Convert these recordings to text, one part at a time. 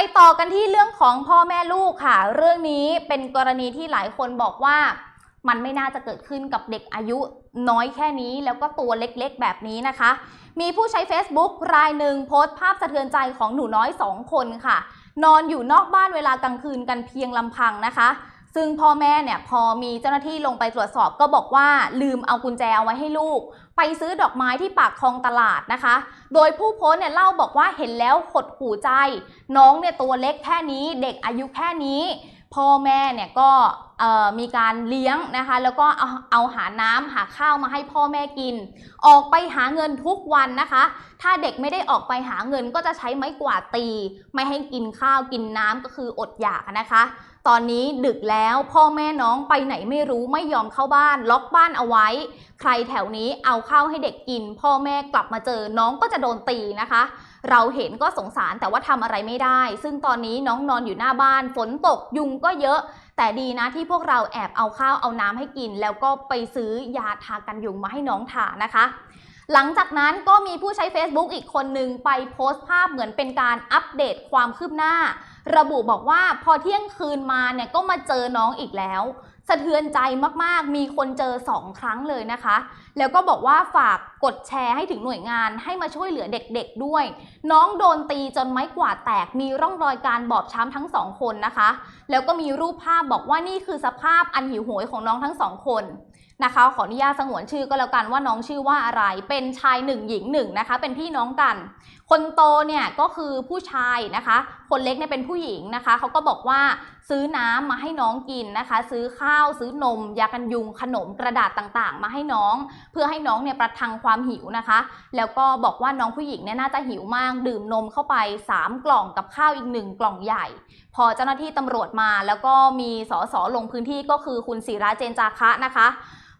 ไปต่อกันที่เรื่องของพ่อแม่ลูกค่ะ เรื่องนี้เป็นกรณีที่หลายคนบอกว่ามันไม่น่าจะเกิดขึ้นกับเด็กอายุน้อยแค่นี้แล้วก็ตัวเล็กๆ แบบนี้นะคะ มีผู้ใช้ Facebook รายหนึ่งโพสต์ภาพสะเทือนใจของหนูน้อย 2 คนค่ะ นอนอยู่นอกบ้านเวลากลางคืนกันเพียงลำพังนะคะ ซึ่งพ่อแม่เนี่ยพอมีเจ้าหน้าที่ลงไปตรวจสอบก็บอกว่าลืมเอากุญแจเอาไว้ให้ลูก ไปซื้อดอกไม้ที่ปากคลองตลาดนะคะ โดยผู้โพสเนี่ยเล่าบอกว่าเห็นแล้วหดหูใจ น้องเนี่ยตัวเล็กแค่นี้ เด็กอายุแค่นี้ พ่อแม่เนี่ยก็ มีการเลี้ยงนะคะ แล้วก็เอาเอาหาน้ำหาข้าวมาให้พ่อแม่กิน ออกไปหาเงินทุกวันนะคะ ถ้าเด็กไม่ได้ออกไปหาเงินก็จะใช้ไม้กวาดตี ไม่ให้กินข้าวกินน้ำก็คืออดอยากนะคะ ตอนนี้ดึกแล้วพ่อแม่น้องไปไหนไม่รู้ไม่ยอมเข้าบ้าน ล็อกบ้านเอาไว้ ใครแถวนี้เอาข้าวให้เด็กกิน พ่อแม่กลับมาเจอน้องก็จะโดนตีนะคะ เราเห็นก็สงสารแต่ว่าทำอะไรไม่ได้ ซึ่งตอนนี้น้องนอนอยู่หน้าบ้านฝนตกยุงก็เยอะ แต่ดีนะที่พวกเราแอบเอาข้าวเอาน้ำให้กิน แล้วก็ไปซื้อยาทากันยุงมาให้น้องทานะคะ หลังจากนั้นก็มีผู้ใช้ Facebook อีกคนหนึ่งไปโพสต์ภาพเหมือนเป็นการอัปเดตความคืบหน้า ระบุบอกว่าพอเที่ยงคืนมาเนี่ยก็มาเจอน้องอีกแล้ว สะเทือนใจมากๆ มีคนเจอ 2 ครั้งเลยนะคะ แล้วก็บอกว่าฝากกดแชร์ให้ถึงหน่วยงานให้มาช่วยเหลือเด็กๆด้วย น้องโดนตีจนไม้กวาดแตก มีร่องรอยการบอบช้ำทั้งสองคนนะคะ แล้วก็มีรูปภาพบอกว่านี่คือสภาพอันหิวโหยของน้องทั้งสองคนนะคะ ขออนุญาตสงวนชื่อก็แล้วกันว่าน้องชื่อว่าอะไร เป็นชายหนึ่งหญิงหนึ่งนะคะ เป็นพี่น้องกัน คนโตเนี่ยก็คือผู้ชายนะคะ คนเล็กเนี่ยเป็นผู้หญิงนะคะเขาก็บอกว่าซื้อน้ำมาให้น้องกินนะคะ ซื้อข้าวซื้อนม ยากันยุงขนมกระดาษต่างๆ มาให้น้อง เพื่อให้น้องเนี่ยประทังความหิวนะคะ แล้วก็บอกว่าน้องผู้หญิงเนี่ยน่าจะหิวมาก ดื่มนมเข้าไป 3 กล่องกับข้าวอีกหนึ่งกล่องใหญ่ พอเจ้าหน้าที่ตำรวจมาแล้วก็มีสสลงพื้นที่ก็คือคุณศิราเจนจาคะนะคะ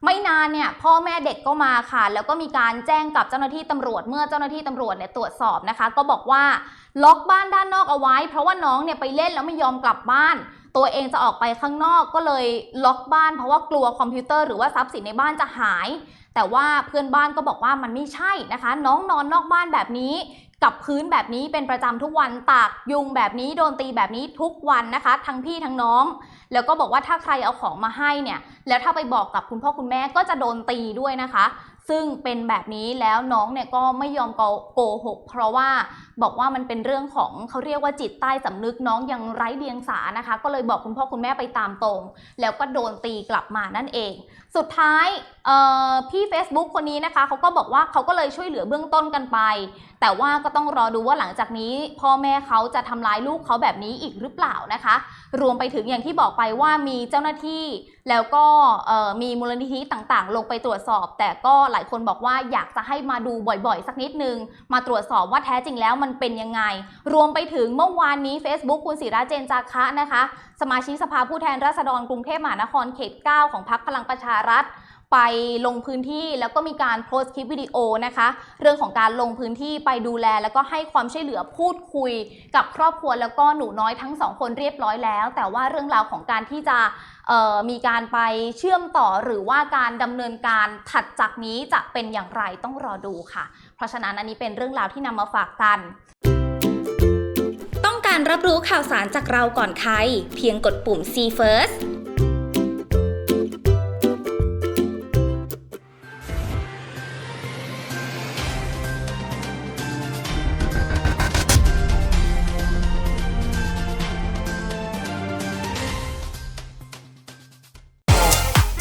ไม่นานเนี่ยพ่อแม่เด็กก็มาค่ะ แล้วก็มีการแจ้งกับเจ้าหน้าที่ตำรวจเมื่อเจ้าหน้าที่ตำรวจเนี่ยตรวจสอบนะคะ ก็บอกว่าล็อกบ้านด้านนอกเอาไว้ เพราะว่าน้องเนี่ยไปเล่นแล้วไม่ยอมกลับบ้าน ตัวเองจะออกไปข้างนอกก็เลยล็อกบ้าน เพราะว่ากลัวคอมพิวเตอร์หรือว่าทรัพย์สินในบ้านจะหาย แต่ว่าเพื่อนบ้านก็บอกว่ามันไม่ใช่นะคะ น้องนอนนอกบ้านแบบนี้ กับพื้นแบบนี้เป็นประจำทุกวันตากยุงแบบนี้โดนตีแบบนี้ทุกวันนะคะ ทั้งพี่ทั้งน้อง แล้วก็บอกว่าถ้าใครเอาของมาให้เนี่ย แล้วถ้าไปบอกกับคุณพ่อคุณแม่ก็จะโดนตีด้วยนะคะ ซึ่งเป็นแบบนี้แล้วน้องเนี่ยก็ไม่ยอมโกหก เพราะว่าบอกว่ามันเป็นเรื่องของเขาเรียกว่าจิตใต้สำนึกน้องยังไร้เดียงสานะคะ ก็เลยบอกคุณพ่อคุณแม่ไปตามตรง แล้วก็โดนตีกลับมานั่นเอง สุดท้ายพี่ Facebook คนนี้นะคะเขาก็บอกว่าเขาก็เลยช่วยเหลือเบื้องต้นกันไป แต่ว่าก็ต้องรอดูว่าหลังจากนี้ พ่อแม่เขาจะทำร้ายลูกเขาแบบนี้อีกหรือเปล่านะคะ รวมไปถึงอย่างที่บอกไปว่ามีเจ้าหน้าที่ แล้วก็มีมูลนิธิต่างๆ ลงไปตรวจสอบ แต่ก็หลายคนบอกว่าอยากจะให้มาดูบ่อยๆ สักนิดนึง มาตรวจสอบว่าแท้จริงแล้วมันเป็นยังไง รวมไปถึงเมื่อวานนี้ Facebook คุณศิราเจนจาคะนะคะ สมาชิกสภาผู้แทนราษฎรกรุงเทพมหานครเขต 9 ของพรรคพลังประชารัฐ ไปลงพื้นที่แล้วก็มีการโพสต์คลิปวิดีโอนะคะ เรื่องของการลงพื้นที่ไปดูแล แล้วก็ให้ความช่วยเหลือพูดคุยกับครอบครัวแล้วก็หนูน้อยทั้งสองคนเรียบร้อยแล้ว แต่ว่าเรื่องราวของการที่จะมีการไปเชื่อมต่อหรือว่าการดำเนินการถัดจากนี้จะเป็นอย่างไรต้องรอดูค่ะ เพราะฉะนั้นอันนี้เป็นเรื่องราวที่นำมาฝากกันต้องการรับรู้ข่าวสารจากเราก่อนใคร เพียงกดปุ่ม See First